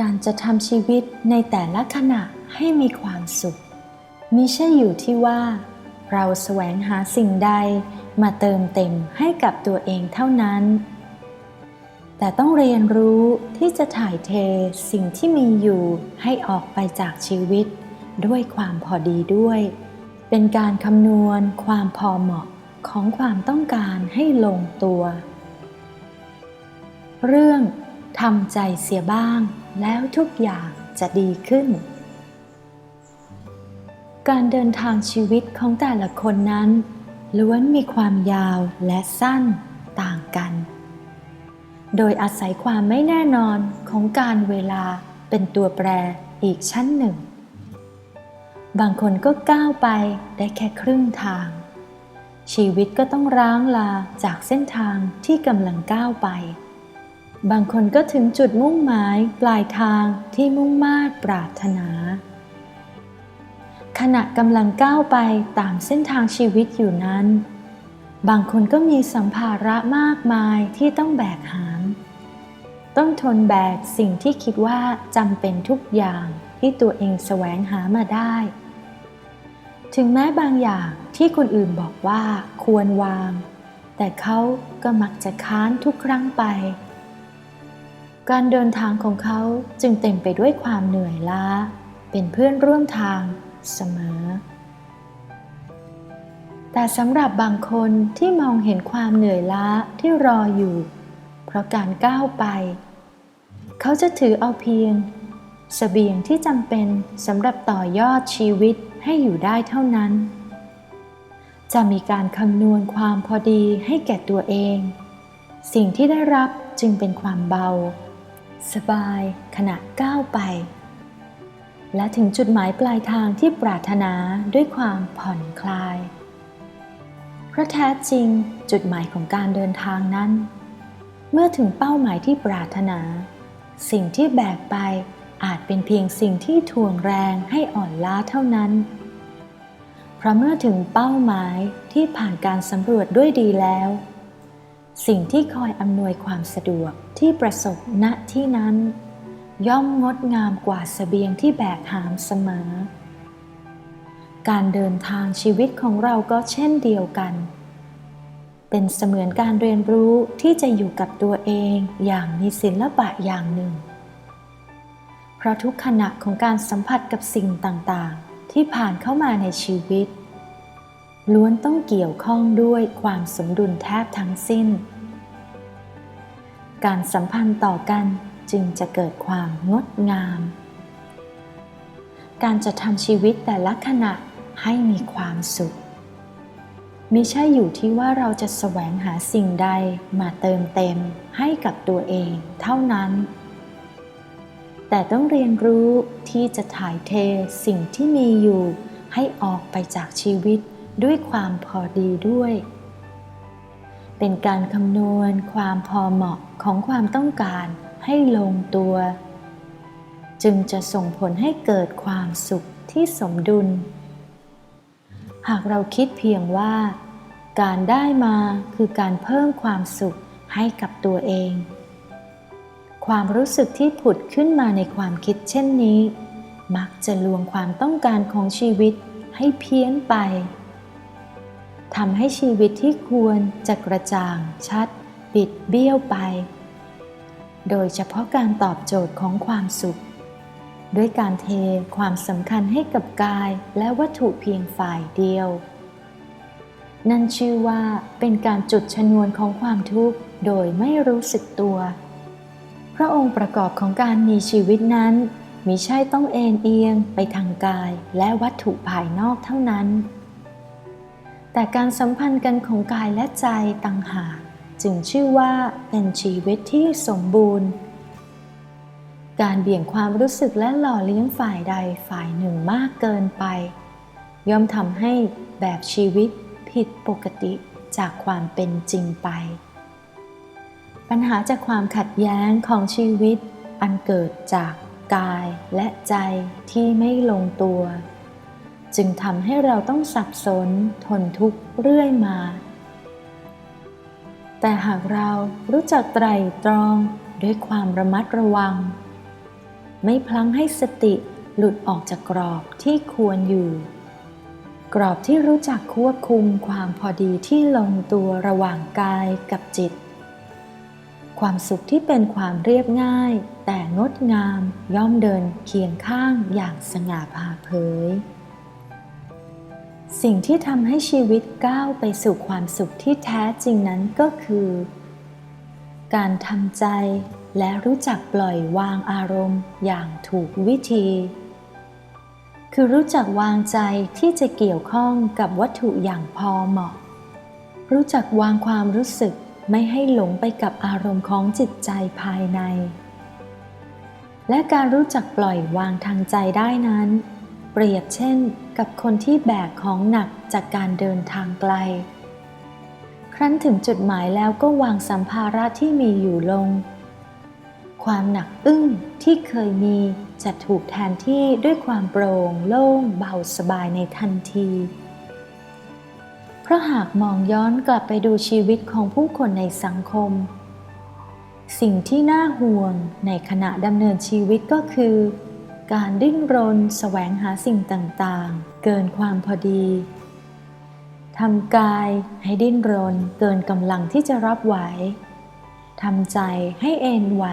การจะทำชีวิตในแต่ละขณะให้มีความสุขมิใช่อยู่ที่ว่า เราแสวงหาสิ่งใดมาเติมเต็มให้กับตัวเองเท่านั้น แต่ต้องเรียนรู้ที่จะถ่ายเทสิ่งที่มีอยู่ให้ออกไปจากชีวิต ด้วยความพอดีด้วย เป็นการคำนวณความพอเหมาะของความต้องการให้ลงตัว เรื่องทำใจเสียบ้าง แล้วทุกอย่างจะดีขึ้น การเดินทางชีวิตของแต่ละคนนั้น ล้วนมีความยาวและสั้นต่างกัน โดยอาศัยความไม่แน่นอนของการเวลาเป็นตัวแปรอีกชั้นหนึ่ง บางคนก็ก้าวไปได้แค่ครึ่งทาง ชีวิตก็ต้องร้างลาจากเส้นทางที่กำลังก้าวไป บางคนก็ถึงจุดมุ่งหมายปลายทางที่มุ่งมา่ปรารถนา ขณะกำลังก้าวไปตามเส้นทางชีวิตอยู่นั้น บางคนก็มีสัมภาระมากมายที่ต้องแบกหาม ต้องทนแบกสิ่งที่คิดว่าจำเป็นทุกอย่างที่ตัวเองแสวงหามาได้ ถึงแม้บางอย่างที่คนอื่นบอกว่าควรวาง แต่เขาก็มักจะค้านทุกครั้งไป การเดินทางของเขาจึงเต็มไปด้วยความเหนื่อยล้า เป็นเพื่อนร่วมทางเสมอ แต่สำหรับบางคนที่มองเห็นความเหนื่อยล้าที่รออยู่ เพราะการก้าวไป เขาจะถือเอาเพียงสเสบียงที่จำเป็นสำหรับต่อยอดชีวิตให้อยู่ได้เท่านั้น จะมีการคำนวณความพอดีให้แก่ตัวเอง สิ่งที่ได้รับจึงเป็นความเบา สบายขณะก้าวไป และถึงจุดหมายปลายทางที่ปรารถนาด้วยความผ่อนคลาย เพราะแท้จริงจุดหมายของการเดินทางนั้น เมื่อถึงเป้าหมายที่ปรารถนา สิ่งที่แบกไปอาจเป็นเพียงสิ่งที่ถ่วงแรงให้อ่อนล้าเท่านั้น เพราะเมื่อถึงเป้าหมายที่ผ่านการสำรวจด้วยดีแล้ว สิ่งที่คอยอำนวยความสะดวกที่ประสบณที่นั้น ย่อมงดงามกว่าสเสบียงที่แบกหามเสมอ การเดินทางชีวิตของเราก็เช่นเดียวกัน เป็นเสมือนการเรียนรู้ที่จะอยู่กับตัวเองอย่างมีศิลปะอย่างหนึ่ง เพราะทุกขณะของการสัมผัสกับสิ่งต่างๆ ที่ผ่านเข้ามาในชีวิต ล้วนต้องเกี่ยวข้องด้วยความสมดุลแทบทั้งสิ้น การสัมพันธ์ต่อกันจึงจะเกิดความงดงาม การจะทำชีวิตแต่ละขณะให้มีความสุขมิใช่อยู่ที่ว่าเราจะแสวงหาสิ่งใดมาเติมเต็มให้กับตัวเองเท่านั้น แต่ต้องเรียนรู้ที่จะถ่ายเทสิ่งที่มีอยู่ให้ออกไปจากชีวิต ด้วยความพอดีด้วย เป็นการคำนวณความพอเหมาะของความต้องการให้ลงตัว จึงจะส่งผลให้เกิดความสุขที่สมดุล หากเราคิดเพียงว่า การได้มาคือการเพิ่มความสุขให้กับตัวเอง ความรู้สึกที่ผุดขึ้นมาในความคิดเช่นนี้ มักจะลวงความต้องการของชีวิตให้เพี้ยนไป ทำให้ชีวิตที่ควรจะกระจ่างชัด ปิดเบี้ยวไป โดยเฉพาะการตอบโจทย์ของความสุข ด้วยการเทความสำคัญให้กับกายและวัตถุเพียงฝ่ายเดียว นั่นชื่อว่าเป็นการจุดชนวนของความทุกข์โดยไม่รู้สึกตัว พระองค์ประกอบของการมีชีวิตนั้นมิใช่ต้องเอ็นเอียงไปทางกายและวัตถุภายนอกเท่านั้น แต่การสัมพันธ์กันของกายและใจต่างหากจึงชื่อว่าเป็นชีวิตที่สมบูรณ์ การเบี่ยงความรู้สึกและหล่อเลี้ยงฝ่ายใดฝ่ายหนึ่งมากเกินไป ย่อมทำให้แบบชีวิตผิดปกติจากความเป็นจริงไป ปัญหาจากความขัดแย้งของชีวิตอันเกิดจากกายและใจที่ไม่ลงตัว จึงทำให้เราต้องสับสนทนทุกข์เรื่อยมา แต่หากเรารู้จักไตรตรองด้วยความระมัดระวัง ไม่พลั้งให้สติหลุดออกจากกรอบที่ควรอยู่ กรอบที่รู้จักควบคุมความพอดีที่ลงตัวระหว่างกายกับจิต ความสุขที่เป็นความเรียบง่าย แต่งดงามย่อมเดินเคียงข้างอย่างสง่าผ่าเผย สิ่งที่ทำให้ชีวิตก้าวไปสู่ความสุขที่แท้จริงนั้นก็คือ การทำใจและรู้จักปล่อยวางอารมณ์อย่างถูกวิธี คือรู้จักวางใจที่จะเกี่ยวข้องกับวัตถุอย่างพอเหมาะ รู้จักวางความรู้สึกไม่ให้หลงไปกับอารมณ์ของจิตใจภายใน และการรู้จักปล่อยวางทางใจได้นั้น เปรียบเช่นกับคนที่แบกของหนักจากการเดินทางไกล ครั้นถึงจุดหมายแล้วก็วางสัมภาระที่มีอยู่ลง ความหนักอึ้งที่เคยมีจะถูกแทนที่ด้วยความโปร่งโล่งเบาสบายในทันที เพราะหากมองย้อนกลับไปดูชีวิตของผู้คนในสังคม สิ่งที่น่าห่วงในขณะดำเนินชีวิตก็คือ การดิ้นรนแสวงหาสิ่งต่างๆ เกินความพอดีทำกายให้ดิ้นรนเกินกำลังที่จะรับไหวทำใจให้เอ็นไหว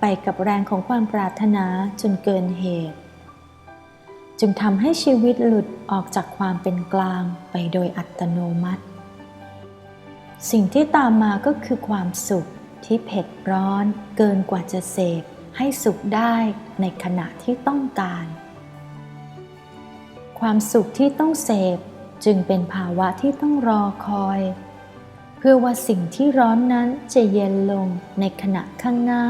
ไปกับแรงของความปรารถนาจนเกินเหตุ จึงทำให้ชีวิตหลุดออกจากความเป็นกลางไปโดยอัตโนมัติ สิ่งที่ตามมาก็คือความสุขที่เผ็ดร้อนเกินกว่าจะเสพ ให้สุขได้ในขณะที่ต้องการ ความสุขที่ต้องเสพจึงเป็นภาวะที่ต้องรอคอย เพื่อว่าสิ่งที่ร้อนนั้นจะเย็นลงในขณะข้างหน้า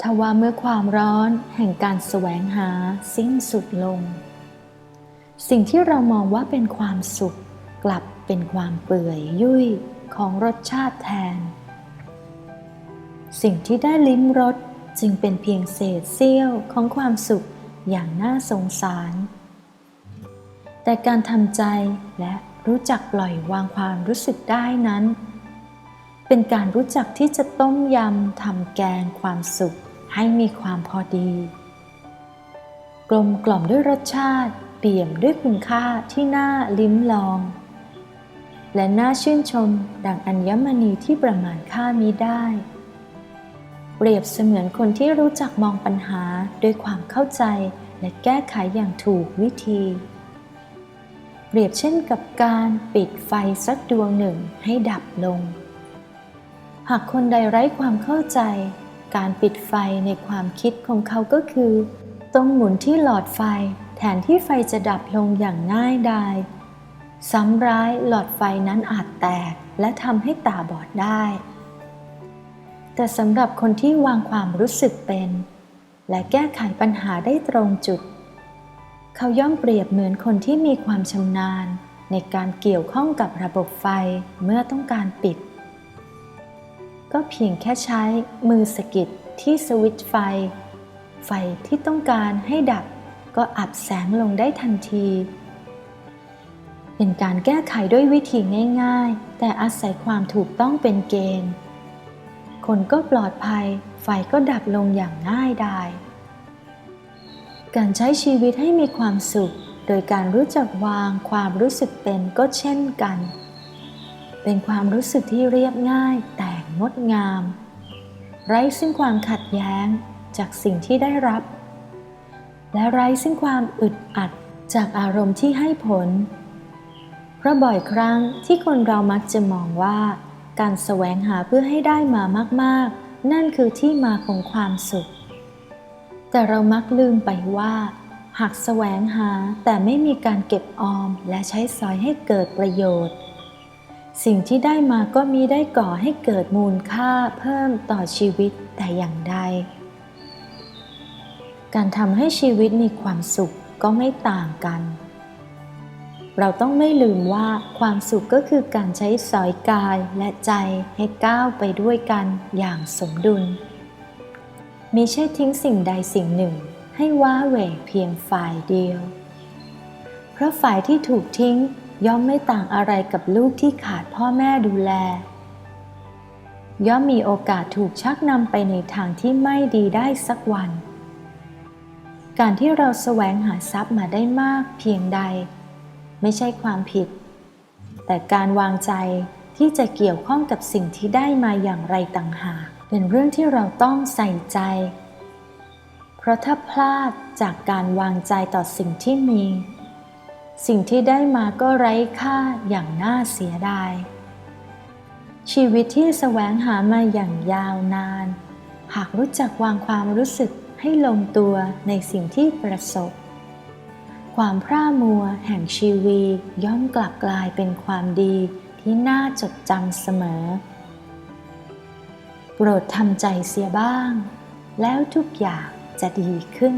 ทว่าเมื่อความร้อนแห่งการแสวงหาสิ้นสุดลง สิ่งที่เรามองว่าเป็นความสุขกลับเป็นความเปื่อยยุ่ยของรสชาติแทน สิ่งที่ได้ลิ้มรสจึงเป็นเพียงเศษเสี้ยวของความสุขอย่างน่าสงสาร แต่การทำใจและรู้จักปล่อยวางความรู้สึกได้นั้น เป็นการรู้จักที่จะต้มยำทำแกงความสุขให้มีความพอดี กลมกล่อมด้วยรสชาติ เปี่ยมด้วยคุณค่าที่น่าลิ้มลอง และน่าชื่นชมดังอัญมณีที่ประมาณค่ามิได้ เปรียบเสมือนคนที่รู้จักมองปัญหาด้วยความเข้าใจและแก้ไขอย่างถูกวิธี เปรียบเช่นกับการปิดไฟสักดวงหนึ่งให้ดับลง หากคนใดไร้ความเข้าใจ การปิดไฟในความคิดของเขาก็คือต้องหมุนที่หลอดไฟแทนที่ไฟจะดับลงอย่างง่ายดายซ้ำร้ายหลอดไฟนั้นอาจแตกและทำให้ตาบอดได้ แต่สำหรับคนที่วางความรู้สึกเป็น และแก้ไขปัญหาได้ตรงจุด เขาย่อมเปรียบเหมือนคนที่มีความชำนาญในการเกี่ยวข้องกับระบบไฟเมื่อต้องการปิด ก็เพียงแค่ใช้มือสกิดที่สวิตช์ไฟ ไฟที่ต้องการให้ดับก็อับแสงลงได้ทันที เป็นการแก้ไขด้วยวิธีง่าย ๆ แต่อาศัยความถูกต้องเป็นเกณฑ์ คนก็ปลอดภัย ไฟก็ดับลงอย่างง่ายดาย การใช้ชีวิตให้มีความสุข โดยการรู้จักวางความรู้สึกเป็นก็เช่นกัน เป็นความรู้สึกที่เรียบง่ายแต่งดงาม ไร้ซึ่งความขัดแย้งจากสิ่งที่ได้รับ และไร้ซึ่งความอึดอัดจากอารมณ์ที่ให้ผล เพราะบ่อยครั้งที่คนเรามักจะมองว่า การแสวงหาเพื่อให้ได้มามากๆ นั่นคือที่มาของความสุข แต่เรามักลืมไปว่า หากแสวงหาแต่ไม่มีการเก็บออมและใช้สอยให้เกิดประโยชน์ สิ่งที่ได้มาก็มีได้ก่อให้เกิดมูลค่าเพิ่มต่อชีวิตแต่อย่างใด การทำให้ชีวิตมีความสุขก็ไม่ต่างกัน เราต้องไม่ลืมว่าความสุขก็คือการใช้สอยกายและใจให้ก้าวไปด้วยกันอย่างสมดุลมิใช่ทิ้งสิ่งใดสิ่งหนึ่งให้ว้าเหวเพียงฝ่ายเดียว เพราะฝ่ายที่ถูกทิ้งย่อมไม่ต่างอะไรกับลูกที่ขาดพ่อแม่ดูแล ย่อมมีโอกาสถูกชักนำไปในทางที่ไม่ดีได้สักวัน การที่เราแสวงหาทรัพย์มาได้มากเพียงใด ไม่ใช่ความผิด แต่การวางใจที่จะเกี่ยวข้องกับสิ่งที่ได้มาอย่างไรต่างหาก เป็นเรื่องที่เราต้องใส่ใจ เพราะถ้าพลาดจากการวางใจต่อสิ่งที่มี สิ่งที่ได้มาก็ไร้ค่าอย่างน่าเสียดาย ชีวิตที่แสวงหามาอย่างยาวนาน หากรู้จักวางความรู้สึกให้ลงตัวในสิ่งที่ประสบ ความพร่ามัวแห่งชีวีย่อมกลับกลายเป็นความดีที่น่าจดจำเสมอ โปรดทำใจเสียบ้าง แล้วทุกอย่างจะดีขึ้น